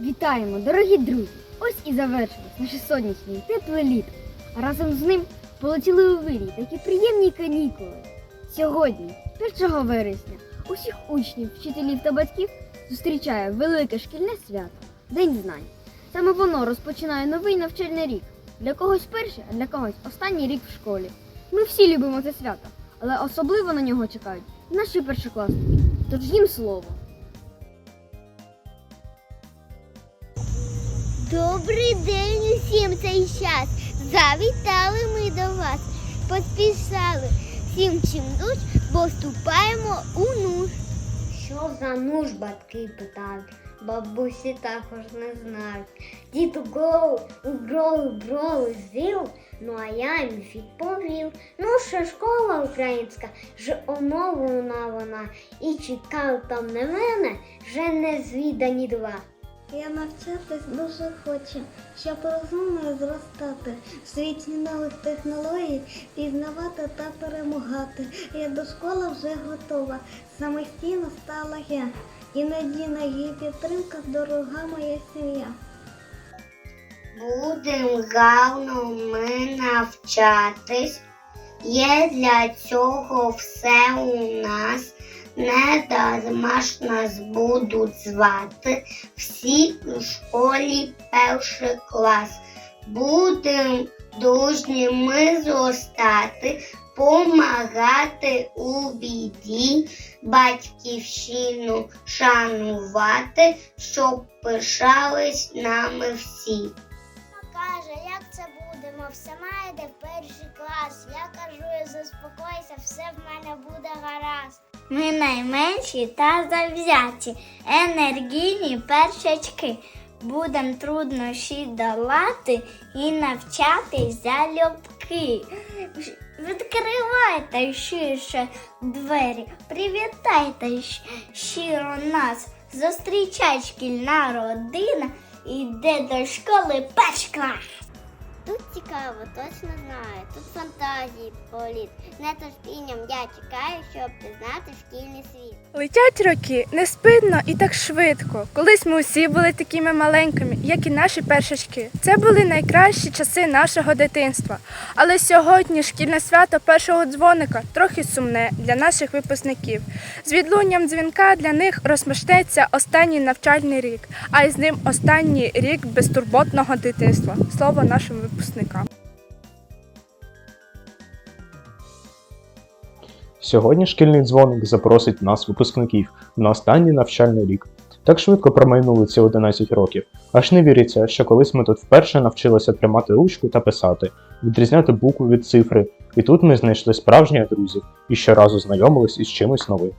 Вітаємо, дорогі друзі! Ось і завершилось наше сонячне тепле літо. А разом з ним полетіли у вирій такі приємні канікули. Сьогодні, 1 вересня, усіх учнів, вчителів та батьків зустрічає велике шкільне свято День знань. Саме воно розпочинає новий навчальний рік. Для когось перший, а для когось останній рік в школі. Ми всі любимо це свято, але особливо на нього чекають наші першокласники. Тож їм слово. Добрий день усім цей час. Завітали ми до вас. Поспішали всім чим душ, бо вступаємо у нуж. Що за нуж, батьки питають. Бабусі також не знають. Діду голову брови брови звів, ну а я їм відповів. Ну, що школа українська, ж оновлена вона, і читав там не мене, вже не звідані два. Я навчатись дуже хочу, щоб розумною зростати, в світі нових технологій пізнавати та перемагати. Я до школи вже готова, самостійно стала я. І надійна її підтримка, дорога моя сім'я. Будем гарно ми навчатись. Є для цього все у нас. Не дарма ж нас будуть звати. Всі у школі перший клас. Будем дружні ми зростати, помагати у біді, батьківщину шанувати, щоб пишались нами всі. каже, як це будемо, все має йде в перший клас. Я кажу, заспокойся, все в мене буде гаразд. Ми найменші та завзяті, енергійні першачки. Будем труднощі долати і навчатись залюбки. Відкривайте ширше двері, привітайте щиро нас. Зустрічай шкільна родина, іде до школи перший клас. Тут цікаво, точно знаю. Тут фантазії політ. З нетерпінням я чекаю, щоб пізнати шкільний світ. Летять роки неспинно і так швидко. Колись ми усі були такими маленькими, як і наші першачки. Це були найкращі часи нашого дитинства. Але сьогодні шкільне свято першого дзвоника трохи сумне для наших випускників. З відлунням дзвінка для них розпочнеться останній навчальний рік, а із ним останній рік безтурботного дитинства. Слово нашим випускникам. Сьогодні шкільний дзвоник запросить нас, випускників, на останній навчальний рік. Так швидко промайнули ці 11 років. Аж не віриться, що колись ми тут вперше навчилися тримати ручку та писати, відрізняти букву від цифри, і тут ми знайшли справжніх друзів і щоразу знайомились із чимось новим.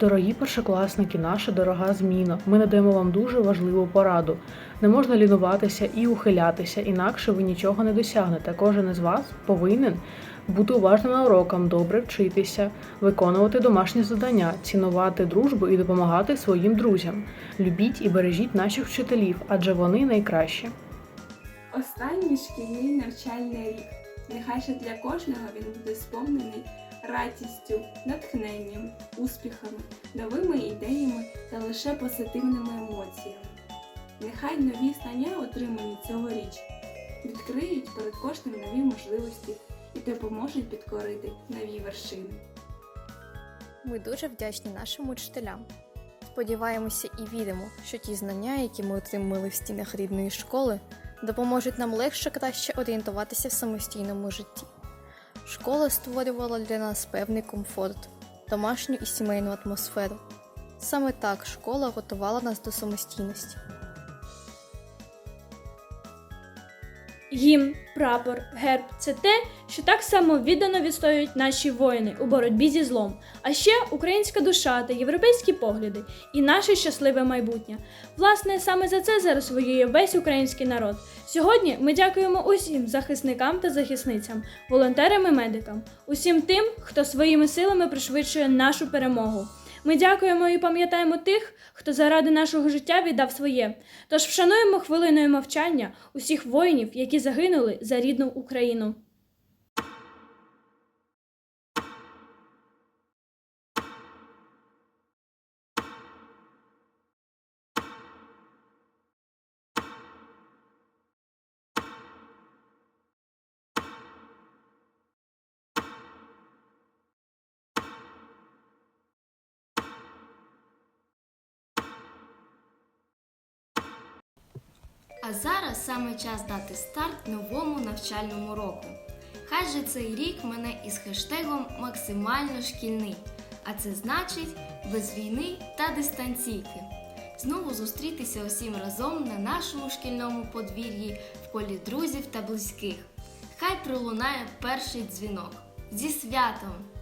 Дорогі першокласники, наша дорога зміна. Ми надаємо вам дуже важливу пораду. Не можна лінуватися і ухилятися, інакше ви нічого не досягнете. Кожен із вас повинен бути уважним на урокам, добре вчитися, виконувати домашні завдання, цінувати дружбу і допомагати своїм друзям. Любіть і бережіть наших вчителів, адже вони найкращі. Останній шкільний навчальний рік. Нехай же для кожного він буде сповнений радістю, натхненням, успіхами, новими ідеями та лише позитивними емоціями. Нехай нові знання, отримані цьогоріч, відкриють перед кожним нові можливості і допоможуть підкорити нові вершини. Ми дуже вдячні нашим учителям. Сподіваємося і віримо, що ті знання, які ми отримали в стінах рідної школи, допоможуть нам легше краще орієнтуватися в самостійному житті. Школа створювала для нас певний комфорт, домашню і сімейну атмосферу. Саме так школа готувала нас до самостійності. Гімн, прапор, герб це те, що так само віддано відстоюють наші воїни у боротьбі зі злом. А ще українська душа та європейські погляди і наше щасливе майбутнє. Власне, саме за це зараз воює весь український народ. Сьогодні ми дякуємо усім захисникам та захисницям, волонтерам і медикам, усім тим, хто своїми силами пришвидшує нашу перемогу. Ми дякуємо і пам'ятаємо тих, хто заради нашого життя віддав своє. Тож вшануємо хвилиною мовчання усіх воїнів, які загинули за рідну Україну. А зараз саме час дати старт новому навчальному року. Хай же цей рік мене із хештегом максимально шкільний, а це значить без війни та дистанційки. Знову зустрітися усім разом на нашому шкільному подвір'ї в колі друзів та близьких. Хай пролунає перший дзвінок. Зі святом!